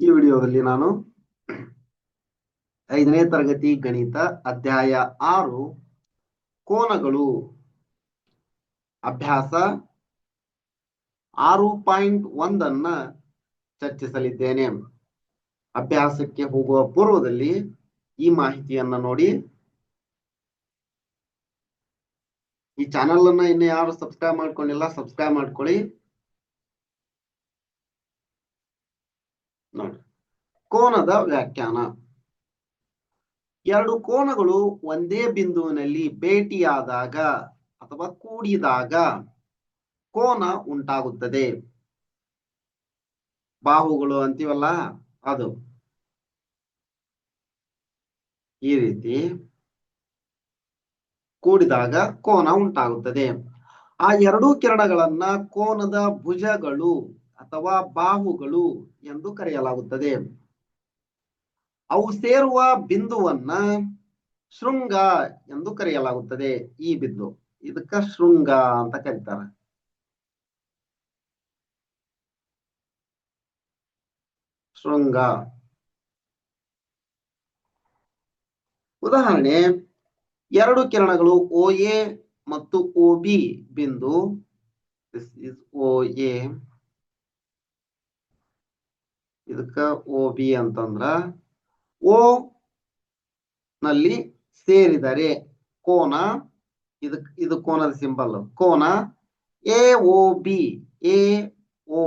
ಈ ವಿಡಿಯೋದಲ್ಲಿ ನಾನು ಐದನೇ ತರಗತಿ ಗಣಿತ ಅಧ್ಯಾಯ ಆರು ಕೋನಗಳು ಅಭ್ಯಾಸ ಆರು ಪಾಯಿಂಟ್ ಒಂದನ್ನ ಚರ್ಚಿಸಲಿದ್ದೇನೆ. ಅಭ್ಯಾಸಕ್ಕೆ ಹೋಗುವ ಪೂರ್ವದಲ್ಲಿ ಈ ಮಾಹಿತಿಯನ್ನ ನೋಡಿ. ಈ ಚಾನೆಲ್ ಅನ್ನ ಇನ್ನು ಯಾರು ಸಬ್ಸ್ಕ್ರೈಬ್ ಮಾಡ್ಕೊಂಡಿಲ್ಲ ಸಬ್ಸ್ಕ್ರೈಬ್ ಮಾಡ್ಕೊಳ್ಳಿ. ನೋಡಿ. ಕೋನದ ವ್ಯಾಖ್ಯಾನ. ಎರಡು ಕೋನಗಳು ಒಂದೇ ಬಿಂದುವಿನಲ್ಲಿ ಭೇಟಿಯಾದಾಗ ಅಥವಾ ಕೂಡಿದಾಗ ಕೋನ ಉಂಟಾಗುತ್ತದೆ. ಬಾಹುಗಳು ಅಂತೀವಲ್ಲ ಅದು. ಈ ರೀತಿ ಕೂಡಿದಾಗ ಕೋನ ಉಂಟಾಗುತ್ತದೆ. ಆ ಎರಡೂ ಕಿರಣಗಳನ್ನ ಕೋನದ ಭುಜಗಳು ಅಥವಾ ಬಾಹುಗಳು ಎಂದು ಕರೆಯಲಾಗುತ್ತದೆ. ಅವು ಸೇರುವ ಬಿಂದುವನ್ನ ಶೃಂಗ ಎಂದು ಕರೆಯಲಾಗುತ್ತದೆ. ಈ ಬಿಂದು. ಇದಕ್ಕ ಶೃಂಗ ಅಂತ ಕರೀತಾರೆ. ಶೃಂಗ. ಉದಾಹರಣೆ, ಎರಡು ಕಿರಣಗಳು ಓ ಎ ಮತ್ತು ಓ ಬಿ ಬಿಂದು. This is A. ಇದಕ್ಕ ಓ ಬಿ ಅಂತಂದ್ರ ಓ ನಲ್ಲಿ ಸೇರಿದರೆ ಕೋನ ಇದಕ್, ಇದು ಕೋನದ ಸಿಂಬಲ್ ಕೋನ A O B A O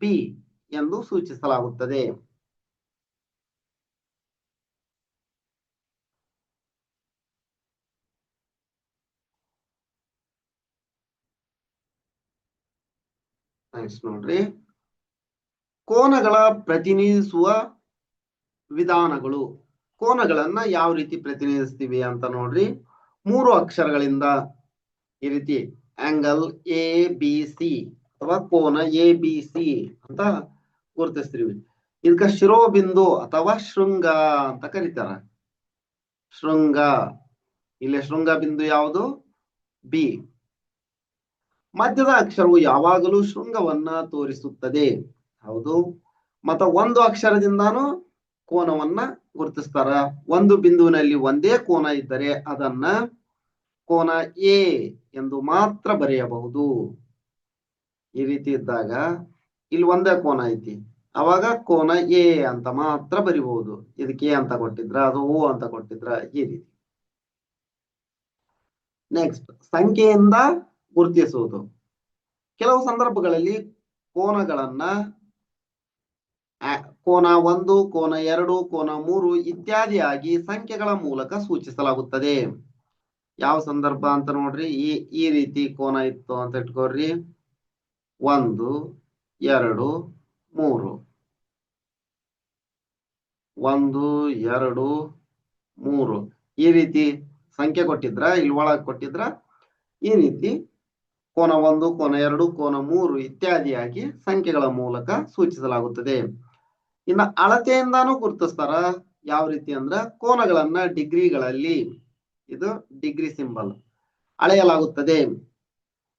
B ಎಂದು ಸೂಚಿಸಲಾಗುತ್ತದೆ. ನೋಡ್ರಿ. ಕೋನಗಳ ಪ್ರತಿನಿಧಿಸುವ ವಿಧಾನಗಳು. ಕೋನಗಳನ್ನ ಯಾವ ರೀತಿ ಪ್ರತಿನಿಧಿಸ್ತೀವಿ ಅಂತ ನೋಡ್ರಿ. ಮೂರು ಅಕ್ಷರಗಳಿಂದ ಈ ರೀತಿ ಆಂಗಲ್ ಎ ಬಿ ಸಿ ಅಥವಾ ಕೋನ ಎ ಬಿ ಸಿ ಅಂತ ಗುರುತಿಸ್ತೀವಿ. ಇದಕ್ಕ ಶಿರೋಬಿಂದು ಅಥವಾ ಶೃಂಗ ಅಂತ ಕರೀತಾರ. ಶೃಂಗ. ಇಲ್ಲಿ ಶೃಂಗ ಬಿಂದು ಯಾವುದು? ಬಿ ಮಧ್ಯದ ಅಕ್ಷರವು ಯಾವಾಗಲೂ ಶೃಂಗವನ್ನ ತೋರಿಸುತ್ತದೆ. ಹೌದು. ಮತ್ತ ಒಂದು ಅಕ್ಷರದಿಂದಾನು ಕೋನವನ್ನ ಗುರುತಿಸ್ತಾರ. ಒಂದು ಬಿಂದುವಿನಲ್ಲಿ ಒಂದೇ ಕೋನ ಇದ್ದರೆ ಅದನ್ನ ಕೋನ ಎ ಎಂದು ಮಾತ್ರ ಬರೆಯಬಹುದು. ಈ ರೀತಿ ಇದ್ದಾಗ ಇಲ್ಲಿ ಒಂದೇ ಕೋನ ಐತಿ. ಅವಾಗ ಕೋನ ಎ ಅಂತ ಮಾತ್ರ ಬರಿಬಹುದು. ಇದಕ್ಕೆ ಅಂತ ಕೊಟ್ಟಿದ್ರ, ಅದು ಓ ಅಂತ ಕೊಟ್ಟಿದ್ರ, ಈ ರೀತಿ. ನೆಕ್ಸ್ಟ್ ಸಂಖ್ಯೆಯಿಂದ ಗುರುತಿಸುವುದು. ಕೆಲವು ಸಂದರ್ಭಗಳಲ್ಲಿ ಕೋನಗಳನ್ನ ಕೋನ ಒಂದು, ಕೋನ ಎರಡು, ಕೋನ ಮೂರು ಇತ್ಯಾದಿಯಾಗಿ ಸಂಖ್ಯೆಗಳ ಮೂಲಕ ಸೂಚಿಸಲಾಗುತ್ತದೆ. ಯಾವ ಸಂದರ್ಭ ಅಂತ ನೋಡ್ರಿ, ಈ ಈ ರೀತಿ ಕೋನ ಇತ್ತು ಅಂತ ಇಟ್ಕೋರಿ ಒಂದು, ಎರಡು, ಮೂರು. ಒಂದು, ಎರಡು, ಮೂರು. ಈ ರೀತಿ ಸಂಖ್ಯೆ ಕೊಟ್ಟಿದ್ರ ಇಲ್ಲಿ ಒಳಗ್ ಕೊಟ್ಟಿದ್ರ, ಈ ರೀತಿ ಕೋನ ಒಂದು, ಕೋನ ಎರಡು, ಕೋನ ಮೂರು ಇತ್ಯಾದಿಯಾಗಿ ಸಂಖ್ಯೆಗಳ ಮೂಲಕ ಸೂಚಿಸಲಾಗುತ್ತದೆ. ಇನ್ನ ಅಳತೆಯಿಂದಾನು ಗುರುತಿಸ್ತಾರ. ಯಾವ ರೀತಿ ಅಂದ್ರ ಕೋನಗಳನ್ನ ಡಿಗ್ರಿಗಳಲ್ಲಿ, ಇದು ಡಿಗ್ರಿ ಸಿಂಬಲ್ ಅಳೆಯಲಾಗುತ್ತದೆ.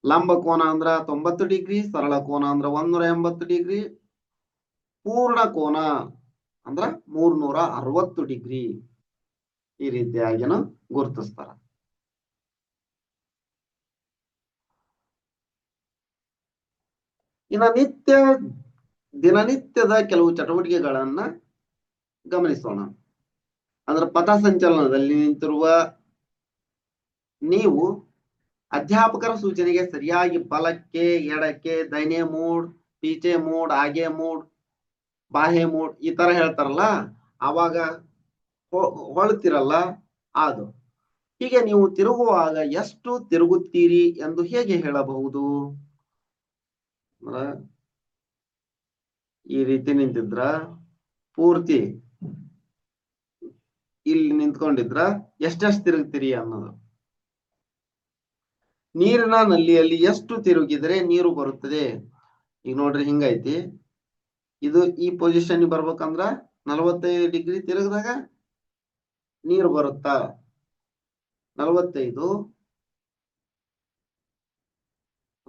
ಲಂಬ ಕೋನ ಅಂದ್ರ ತೊಂಬತ್ತು ಡಿಗ್ರಿ, ಸರಳ ಕೋನ ಅಂದ್ರ ಒಂದೂರ ಎಂಬತ್ತು ಡಿಗ್ರಿ, ಪೂರ್ಣ ಕೋನ ಅಂದ್ರ ಮೂರ್ನೂರ ಅರವತ್ತು ಡಿಗ್ರಿ ಈ ರೀತಿಯಾಗಿನ ಗುರುತಿಸ್ತಾರ. ಇನ್ನ ನಿತ್ಯ ದಿನನಿತ್ಯದ ಕೆಲವು ಚಟುವಟಿಕೆಗಳನ್ನ ಗಮನಿಸೋಣ. ಅಂದ್ರೆ ಪಥ ಸಂಚಲನದಲ್ಲಿ ನಿಂತಿರುವ ನೀವು ಅಧ್ಯಾಪಕರ ಸೂಚನೆಗೆ ಸರಿಯಾಗಿ ಬಲಕ್ಕೆ, ಎಡಕ್ಕೆ ದೈನೇ ಮೂಡ್, ಪೀಚೆ ಮೂಡ್ ಆಗೆ ಮೂಡ್ ಬಾಹೆ ಮೂಡ್ ಈ ತರ ಹೇಳ್ತಾರಲ್ಲ ಅವಾಗ ಹೊಳ್ತಿರಲ್ಲ ಅದು. ಹೀಗೆ ನೀವು ತಿರುಗುವಾಗ ಎಷ್ಟು ತಿರುಗುತ್ತೀರಿ ಎಂದು ಹೇಗೆ ಹೇಳಬಹುದು? ಈ ರೀತಿ ನಿಂತಿದ್ರ, ಪೂರ್ತಿ ಇಲ್ಲಿ ನಿಂತ್ಕೊಂಡಿದ್ರ, ಎಷ್ಟೆಷ್ಟು ತಿರುಗ್ತೀರಿ ಅನ್ನೋದು. ನೀರಿನ ನಲ್ಲಿಯಲ್ಲಿ ಎಷ್ಟು ತಿರುಗಿದ್ರೆ ನೀರು ಬರುತ್ತದೆ? ಈಗ ನೋಡ್ರಿ ಹಿಂಗೈತಿ. ಇದು ಈ ಪೊಸಿಷನ್ ಬರ್ಬೇಕಂದ್ರ ನಲವತ್ತೈದು ಡಿಗ್ರಿ ತಿರುಗಿದಾಗ ನೀರು ಬರುತ್ತಾ? ನಲವತ್ತೈದು,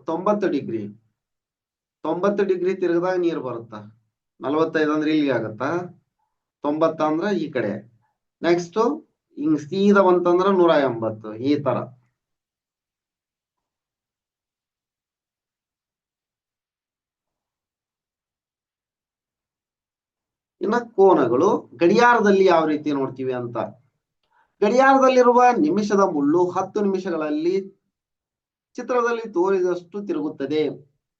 ತೊಂಬತ್ತು ಡಿಗ್ರಿ. ತೊಂಬತ್ತು ಡಿಗ್ರಿ ತಿರುಗಿದಾಗ ನೀರು ಬರುತ್ತ? ನಲವತ್ತೈದು ಅಂದ್ರೆ ಇಲ್ಲಿಗೆ ಆಗತ್ತಾ? ತೊಂಬತ್ತ ಅಂದ್ರ ಈ ಕಡೆ. ನೆಕ್ಸ್ಟ್ ಹಿಂಗ್ ಸೀದಾ ಬಂತಂದ್ರ ನೂರ ಎಂಬತ್ತು, ಈ ತರ. ಇನ್ನ ಕೋನಗಳು, ಗಡಿಯಾರದಲ್ಲಿ ಯಾವ ರೀತಿ ನೋಡ್ತೀವಿ ಅಂತ. ಗಡಿಯಾರದಲ್ಲಿರುವ ನಿಮಿಷದ ಮುಳ್ಳು ಹತ್ತು ನಿಮಿಷಗಳಲ್ಲಿ ಚಿತ್ರದಲ್ಲಿ ತೋರಿದಷ್ಟು ತಿರುಗುತ್ತದೆ.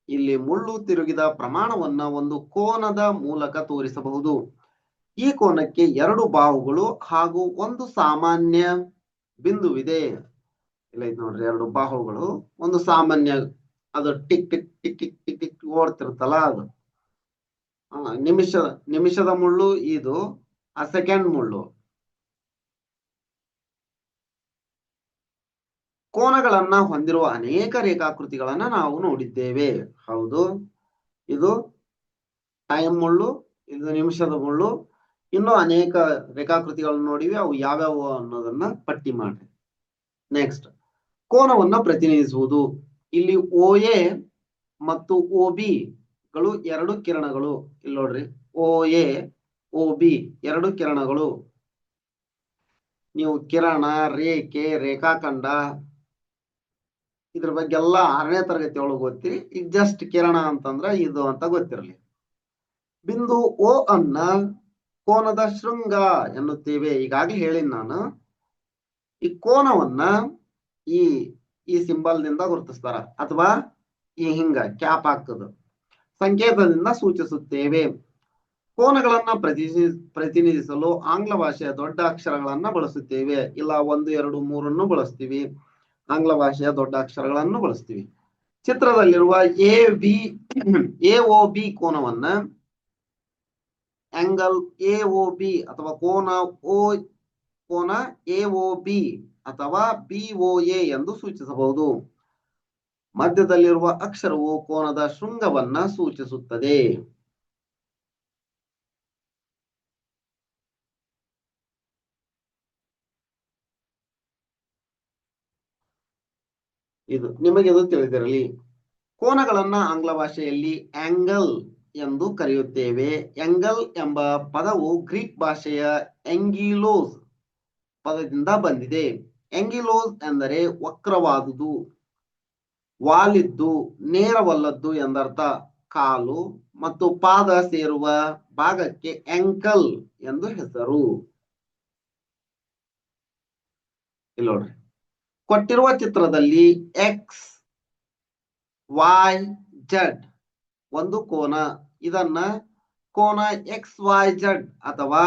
ಇಲ್ಲಿ ಮುಳ್ಳು ತಿರುಗಿದ ಪ್ರಮಾಣವನ್ನ ಒಂದು ಕೋನದ ಮೂಲಕ ತೋರಿಸಬಹುದು. ಈ ಕೋನಕ್ಕೆ ಎರಡು ಬಾಹುಗಳು ಹಾಗೂ ಒಂದು ಸಾಮಾನ್ಯ ಬಿಂದುವಿದೆ. ಇಲ್ಲ, ಇದು ನೋಡ್ರಿ, ಎರಡು ಬಾಹುಗಳು. ಒಂದು ಸಾಮಾನ್ಯ, ಅದು tick tick tick tick tick tick ಓಡ್ತಿರುತ್ತಲ್ಲ ಅದು. ನಿಮಿಷ, ನಿಮಿಷದ ಮುಳ್ಳು ಇದು, ಆ ಸೆಕೆಂಡ್ ಮುಳ್ಳು. ಕೋನಗಳನ್ನ ಹೊಂದಿರುವ ಅನೇಕ ರೇಖಾಕೃತಿಗಳನ್ನ ನಾವು ನೋಡಿದ್ದೇವೆ. ಹೌದು. ಇದು ಟೈಮ್ ಮುಳ್ಳು, ಇದು ನಿಮಿಷದ ಮುಳ್ಳು. ಇನ್ನು ಅನೇಕ ರೇಖಾಕೃತಿಗಳನ್ನು ನೋಡಿವೆ. ಅವು ಯಾವ್ಯಾವು ಅನ್ನೋದನ್ನ ಪಟ್ಟಿ ಮಾಡಿ ನೆಕ್ಸ್ಟ್ ಕೋನವನ್ನ ಪ್ರತಿನಿಧಿಸುವುದು. ಇಲ್ಲಿ ಓ ಎ ಮತ್ತು ಓ ಬಿ ಗಳು ಎರಡು ಕಿರಣಗಳು. ಇಲ್ಲಿ ನೋಡ್ರಿ. ಓ ಎ ಓ ಬಿ ಎರಡು ಕಿರಣಗಳು. ನೀವು ಕಿರಣ, ರೇಖೆ, ರೇಖಾಖಂಡ ಇದ್ರ ಬಗ್ಗೆ ಎಲ್ಲ ಆರನೇ ತರಗತಿ ಒಳಗೆ ಓದ್ತೀರಿ. ಈಗ ಜಸ್ಟ್ ಕಿರಣ ಅಂತಂದ್ರ ಇದು ಅಂತ ಗೊತ್ತಿರಲಿ. ಬಿಂದು ಓ ಅನ್ನ ಕೋನದ ಶೃಂಗ ಎನ್ನುತ್ತೇವೆ. ಈಗಾಗ್ಲೇ ಹೇಳಿನ್ ನಾನು. ಈ ಕೋನವನ್ನ ಈ ಈ ಸಿಂಬಲ್ದಿಂದ ಗುರುತಿಸ್ತಾರ. ಅಥವಾ ಈ ಹಿಂಗ ಕ್ಯಾಪ್ ಹಾಕದು. ಸಂಕೇತದಿಂದ ಸೂಚಿಸುತ್ತೇವೆ. ಕೋನಗಳನ್ನ ಪ್ರತಿನಿಧಿ, ಪ್ರತಿನಿಧಿಸಲು ಆಂಗ್ಲ ಭಾಷೆಯ ದೊಡ್ಡ ಅಕ್ಷರಗಳನ್ನ ಬಳಸುತ್ತೇವೆ. ಇಲ್ಲ ಒಂದು, ಎರಡು, ಮೂರನ್ನು ಬಳಸ್ತೀವಿ. ಆಂಗ್ಲ ಭಾಷೆಯ ದೊಡ್ಡ ಅಕ್ಷರಗಳನ್ನು ಬಳಸ್ತೀವಿ. ಚಿತ್ರದಲ್ಲಿರುವ A B A O B ಕೋನವನ್ನ angle A O B ಅಥವಾ ಕೋನ ಓ ಕೋನ ಎ ಒ ಬಿ ಅಥವಾ ಬಿ ಒ ಎ ಎಂದು ಸೂಚಿಸಬಹುದು. ಮಧ್ಯದಲ್ಲಿರುವ ಅಕ್ಷರವು ಕೋನದ ಶೃಂಗವನ್ನ ಸೂಚಿಸುತ್ತದೆ. ಇದು ನಿಮಗೆ ಅದು ತಿಳಿದಿರಲಿ. ಕೋನಗಳನ್ನ ಆಂಗ್ಲ ಭಾಷೆಯಲ್ಲಿ ಆಂಗಲ್ ಎಂದು ಕರೆಯುತ್ತೇವೆ. ಎಂಗಲ್ ಎಂಬ ಪದವು ಗ್ರೀಕ್ ಭಾಷೆಯ ಎಂಗಿಲೋಸ್ ಪದದಿಂದ ಬಂದಿದೆ. ಎಂಗಿಲೋಸ್ ಎಂದರೆ ವಕ್ರವಾದುದು, ವಾಲಿದ್ದು, ನೇರವಲ್ಲದ್ದು ಎಂದರ್ಥ. ಕಾಲು ಮತ್ತು ಪಾದ ಸೇರುವ ಭಾಗಕ್ಕೆ ಎಂಕಲ್ ಎಂದು ಹೆಸರು. ಇಲ್ಲಿ ನೋಡ್ರಿ. ಕೊಟ್ಟಿರುವ ಚಿತ್ರದಲ್ಲಿ ಎಕ್ಸ್ ವೈ ಜಡ್ ಒಂದು ಕೋನ. ಇದನ್ನ ಕೋನ ಎಕ್ಸ್ ವೈ ಜಡ್ ಅಥವಾ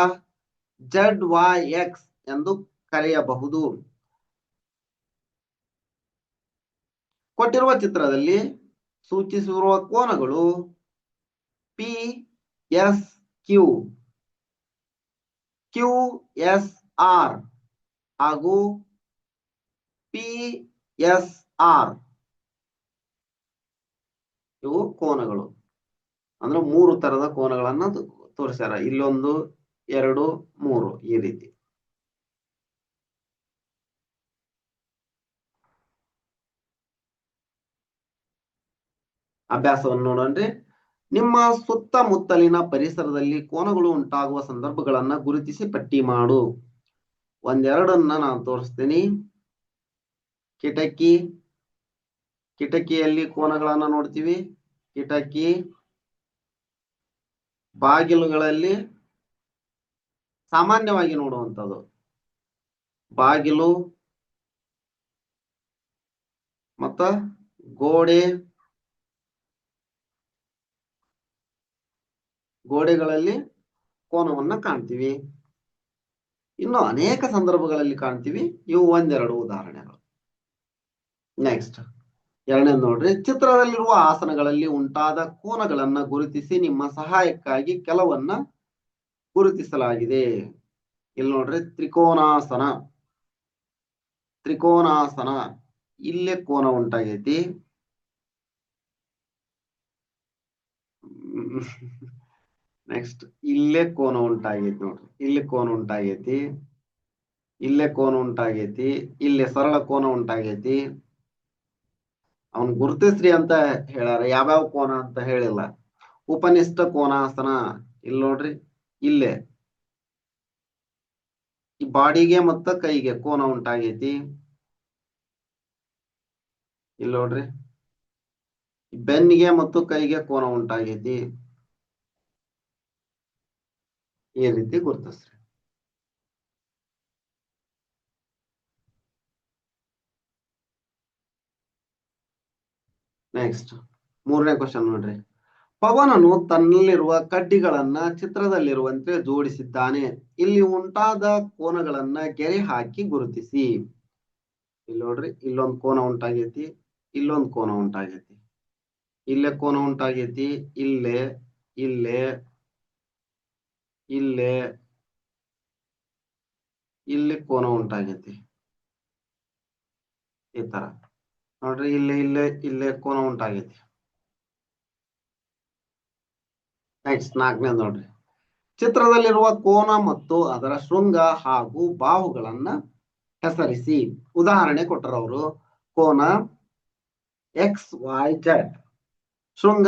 ಜಡ್ ವೈ ಎಕ್ಸ್ ಎಂದು ಕರೆಯಬಹುದು. ಕೊಟ್ಟಿರುವ ಚಿತ್ರದಲ್ಲಿ ಸೂಚಿಸಿರುವ ಕೋನಗಳು P S Q Q S R ಹಾಗೂ ಎಸ್ ಆರ್ ಇವು ಕೋನಗಳು. ಅಂದ್ರೆ ಮೂರು ತರದ ಕೋನಗಳನ್ನ ತೋರಿಸ್ಯಾರ. ಇಲ್ಲೊಂದು, ಎರಡು, ಮೂರು ಈ ರೀತಿ. ಅಭ್ಯಾಸವನ್ನು ನೋಡೋಣ್ರಿ. ನಿಮ್ಮ ಸುತ್ತಮುತ್ತಲಿನ ಪರಿಸರದಲ್ಲಿ ಕೋನಗಳು ಉಂಟಾಗುವ ಸಂದರ್ಭಗಳನ್ನ ಗುರುತಿಸಿ ಪಟ್ಟಿ ಮಾಡು. ಒಂದೆರಡನ್ನ ನಾನು ತೋರಿಸ್ತೀನಿ. ಕಿಟಕಿ, ಕಿಟಕಿಯಲ್ಲಿ ಕೋನಗಳನ್ನ ನೋಡ್ತೀವಿ. ಕಿಟಕಿ, ಬಾಗಿಲುಗಳಲ್ಲಿ ಸಾಮಾನ್ಯವಾಗಿ ನೋಡುವಂಥದ್ದು. ಬಾಗಿಲು ಮತ್ತ ಗೋಡೆ, ಗೋಡೆಗಳಲ್ಲಿ ಕೋನವನ್ನ ಕಾಣ್ತೀವಿ. ಇನ್ನು ಅನೇಕ ಸಂದರ್ಭಗಳಲ್ಲಿ ಕಾಣ್ತೀವಿ. ಇವು ಒಂದೆರಡು ಉದಾಹರಣೆಗಳು. ನೆಕ್ಸ್ಟ್ ಎರಡನೇ ನೋಡ್ರಿ. ಚಿತ್ರದಲ್ಲಿರುವ ಆಸನಗಳಲ್ಲಿ ಉಂಟಾದ ಕೋನಗಳನ್ನ ಗುರುತಿಸಿ ನಿಮ್ಮ ಸಹಾಯಕ್ಕಾಗಿ ಕೆಲವನ್ನ ಗುರುತಿಸಲಾಗಿದೆ. ಇಲ್ಲಿ ನೋಡ್ರಿ, ತ್ರಿಕೋನಾಸನ. ತ್ರಿಕೋನಾಸನ. ಇಲ್ಲೇ ಕೋನ ಉಂಟಾಗೈತಿ. ನೆಕ್ಸ್ಟ್ ಇಲ್ಲೇ ಕೋನ ಉಂಟಾಗೈತಿ ನೋಡ್ರಿ. ಇಲ್ಲಿ ಕೋನ ಉಂಟಾಗೈತಿ. ಇಲ್ಲೇ ಕೋನ ಉಂಟಾಗೈತಿ. ಇಲ್ಲೇ ಸರಳ ಕೋನ ಉಂಟಾಗೈತಿ. ಅವನ್ ಗುರುತಿಸ್ರಿ ಅಂತ ಹೇಳ್ಯಾರ. ಯಾವ್ಯಾವ ಕೋನ ಅಂತ ಹೇಳಿಲ್ಲ. ಉಪನಿಷ್ಠ ಕೋನಾಸನ ಇಲ್ಲಿ ನೋಡ್ರಿ, ಇಲ್ಲೇ. ಈ ಬಾಡಿಗೆ ಮತ್ತ ಕೈಗೆ ಕೋನ ಉಂಟಾಗೈತಿ. ಇಲ್ಲಿ ನೋಡ್ರಿ. ಬೆನ್ನಿಗೆ ಮತ್ತು ಕೈಗೆ ಕೋನ ಉಂಟಾಗೈತಿ. ಈ ರೀತಿ ಗುರುತಿಸ್ರಿ. ನೆಕ್ಸ್ಟ್ ಮೂರನೇ ಕ್ವಶನ್ ನೋಡ್ರಿ. ಪವನನು ತನ್ನಲ್ಲಿರುವ ಕಡ್ಡಿಗಳನ್ನ ಚಿತ್ರದಲ್ಲಿರುವಂತೆ ಜೋಡಿಸಿದ್ದಾನೆ. ಇಲ್ಲಿ ಉಂಟಾದ ಕೋನಗಳನ್ನ ಗೆರೆ ಹಾಕಿ ಗುರುತಿಸಿ. ಇಲ್ಲಿ ನೋಡ್ರಿ, ಇಲ್ಲೊಂದು ಕೋನ ಉಂಟಾಗೈತಿ, ಇಲ್ಲೊಂದು ಕೋನ ಉಂಟಾಗೈತಿ. ಇಲ್ಲೇ ಕೋನ ಉಂಟಾಗೈತಿ, ಇಲ್ಲೇ ಇಲ್ಲೇ ಇಲ್ಲೇ, ಇಲ್ಲಿ ಕೋನ ಉಂಟಾಗೈತಿ. ಈ ತರ. ನೋಡ್ರಿ ಇಲ್ಲೇ ಇಲ್ಲೇ ಇಲ್ಲೇ ಕೋನ ಉಂಟಾಗೈತಿ. ನೆಕ್ಸ್ಟ್ ನಾಲ್ಕನೇ ನೋಡ್ರಿ. ಚಿತ್ರದಲ್ಲಿರುವ ಕೋನ ಮತ್ತು ಅದರ ಶೃಂಗ ಹಾಗೂ ಬಾಹುಗಳನ್ನ ಹೆಸರಿಸಿ. ಉದಾಹರಣೆ ಕೊಟ್ಟರವರು ಕೋನ ಎಕ್ಸ್ ವೈ ಜೆಡ್ ಶೃಂಗ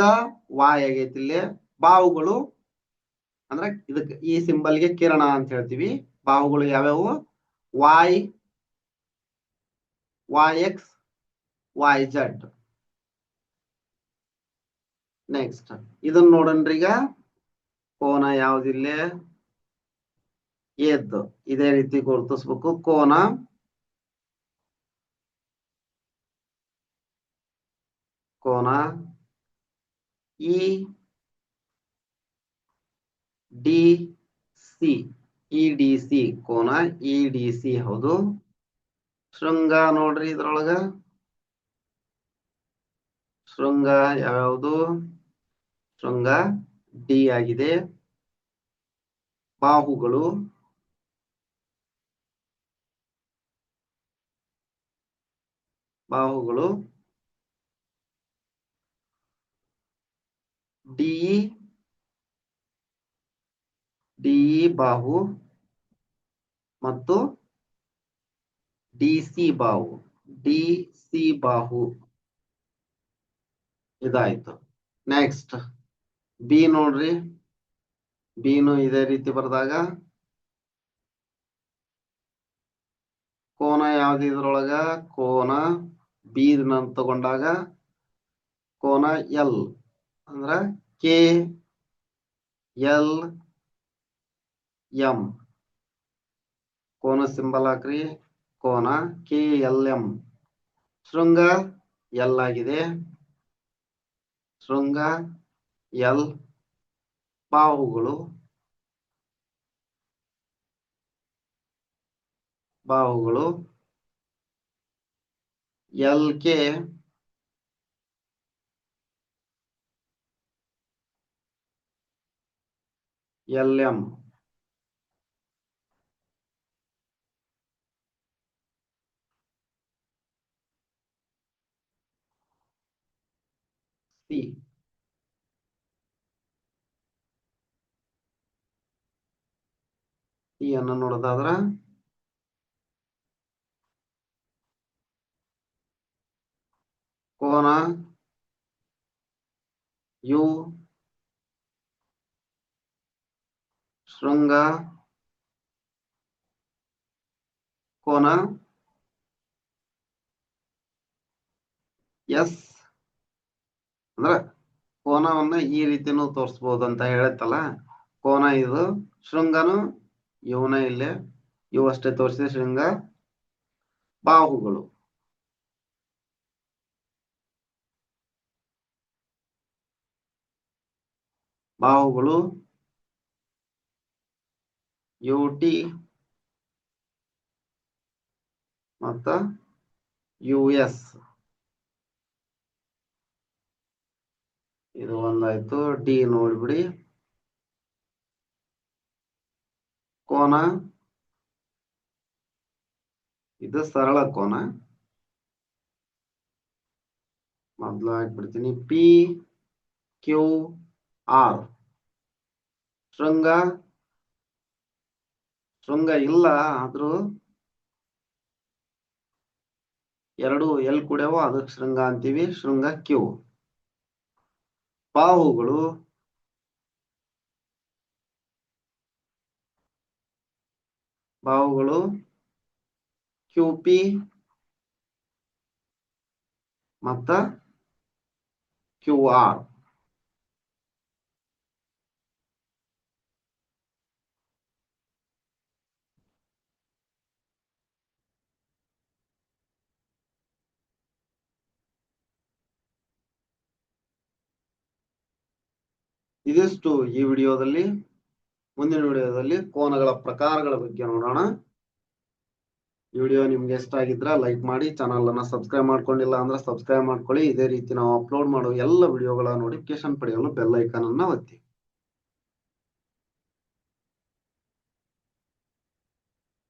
ವಾಯ್ ಆಗೈತಿ ಇಲ್ಲಿ. ಬಾಹುಗಳು ಅಂದ್ರೆ ಇದಕ್ಕೆ ಈ ಸಿಂಬಲ್ಗೆ ಕಿರಣ ಅಂತ ಹೇಳ್ತೀವಿ. ಬಾಹುಗಳು ಯಾವ್ಯಾವು? Y Y X Z next ಇದನ್ನ ನೋಡನ್ರಿ ಈಗ. ಕೋನ ಯಾವ್ದಿಲ್ಲೇ ಎದ್ದು. ಇದೇ ರೀತಿ ಗುರುತಿಸ್ಬೇಕು. ಕೋನ. ಕೋನ. E D C E D C ಕೋನ. ಇ ಡಿ ಸಿ ಹೌದು. ಶೃಂಗ ನೋಡ್ರಿ ಇದ್ರೊಳಗ. ಶೃಂಗ ಯಾವುದು? ಶೃಂಗ ಡಿ ಆಗಿದೆ. ಬಾಹುಗಳು. ಬಾಹುಗಳು. ಡಿ ಡಿ ಬಾಹು ಮತ್ತು ಡಿ ಸಿ ಬಾಹು. ಡಿ ಸಿ ಬಾಹು. ಇದಾಯ್ತು. ನೆಕ್ಸ್ಟ್ ಬಿ ನೋಡ್ರಿ. ಬಿನು ಇದೇ ರೀತಿ ಬರೆದಾಗ ಕೋನ ಯಾವ್ದು ಇದ್ರೊಳಗ? ಕೋನ ಬಿ ತಗೊಂಡಾಗ ಕೋನ ಎಲ್ ಅಂದ್ರ ಕೆ ಎಲ್ ಎಂ ಕೋನ ಸಿಂಬಲ್ ಹಾಕ್ರಿ. ಕೋನ ಕೆ ಎಲ್ ಎಂ ಶೃಂಗ ಎಲ್ ಆಗಿದೆ. ಶೃಂಗ ಎಲ್ ಬಾಹುಗಳು ಬಾಹುಗಳು L K L M C C ಅನ್ನ ನೋಡೋದಾದ್ರ ಕೋನ ಯು ಶೃಂಗ ಕೋನ ಎಸ್ ಅಂದ್ರ ಕೋನವನ್ನ ಈ ರೀತಿನೂ ತೋರಿಸ್ಬೋದು ಅಂತ ಹೇಳತ್ತಲ್ಲ ಕೋನ ಇದು ಶೃಂಗನು ಇವನ ಇಲ್ಲೇ, ಇವು ಅಷ್ಟೇ ತೋರಿಸಿದೆ ಶೃಂಗ ಬಾಹುಗಳು. ಬಾಹುಗಳು ಯು ಟಿ ಮತ್ತ ಯು ಎಸ್. ಇದು ಒಂದಾಯ್ತು. ಡಿ ನೋಡ್ಬಿಡಿ. ಕೋನ. ಇದು ಸರಳ ಕೋನ. ಮೊದ್ಲು ಹಾಕ್ಬಿಡ್ತೀನಿ. ಪಿ ಕ್ಯೂ ಆರ್ ಶೃಂಗ. ಶೃಂಗ ಇಲ್ಲ, ಆದ್ರೂ ಎರಡು ಎಲ್ ಕೂಡವೋ ಅದಕ್ಕೆ ಶೃಂಗ ಅಂತೀವಿ. ಶೃಂಗ ಕ್ಯೂ ಬಾವುಗಳು ಬಾವುಗಳು ಕ್ಯೂಪಿ ಮತ್ತ ಕ್ಯೂ ಆರ್. ಇದಿಷ್ಟು ಈ ವಿಡಿಯೋದಲ್ಲಿ, ಮುಂದಿನ ವಿಡಿಯೋದಲ್ಲಿ ಕೋನಗಳ ಪ್ರಕಾರಗಳ ಬಗ್ಗೆ ನೋಡೋಣ. ಈ ವಿಡಿಯೋ ನಿಮ್ಗೆ ಇಷ್ಟ ಆಗಿದ್ರೆ ಲೈಕ್ ಮಾಡಿ ಚಾನಲ್ ಅನ್ನ ಸಬ್ಸ್ಕ್ರೈಬ್ ಮಾಡ್ಕೊಂಡಿಲ್ಲ ಅಂದ್ರೆ ಸಬ್ಸ್ಕ್ರೈಬ್ ಮಾಡ್ಕೊಳ್ಳಿ. ಇದೇ ರೀತಿ ನಾವು ಅಪ್ಲೋಡ್ ಮಾಡೋ ಎಲ್ಲ ವಿಡಿಯೋಗಳ ನೋಟಿಫಿಕೇಶನ್ ಪಡೆಯಲು ಬೆಲ್ ಐಕಾನ್ ಅನ್ನ ಒತ್ತಿ.